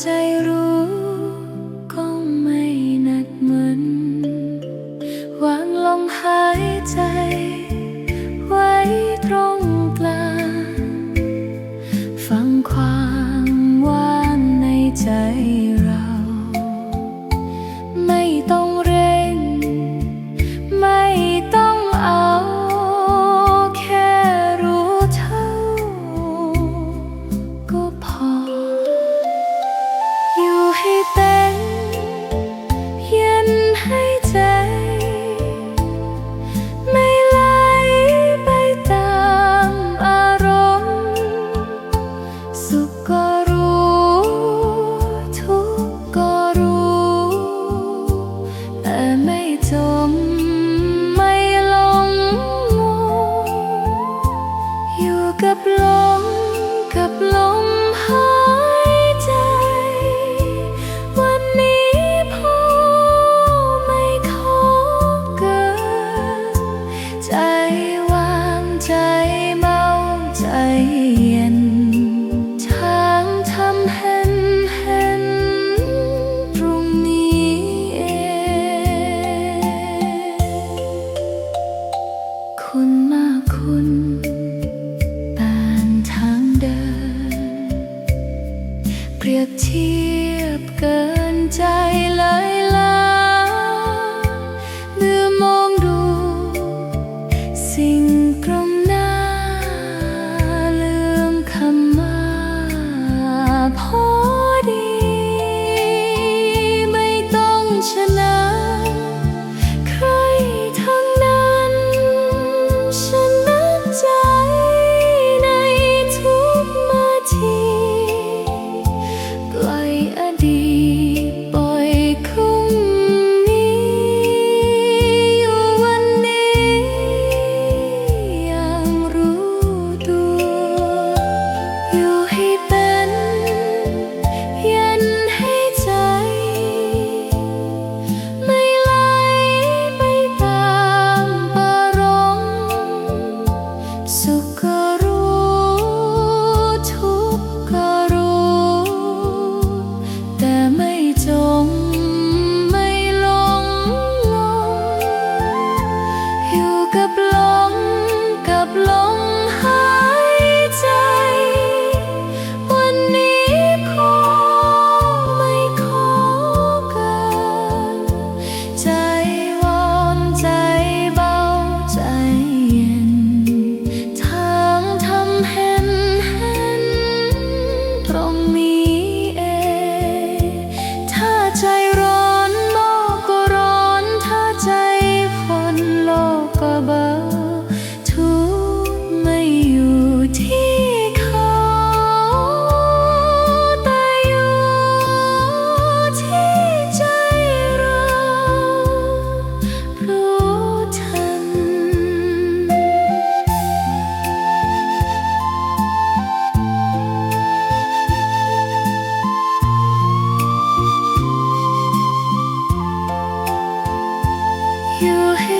ใจรู้ สุขก็รู้ ทุกก็รู้ แต่ไม่จมไม่หลงมัวอยู่กับลมกับลมหายใจ วันนี้พอไม่ขอเกิใจวางใจเมาใจเย็น บเกินใจเลย you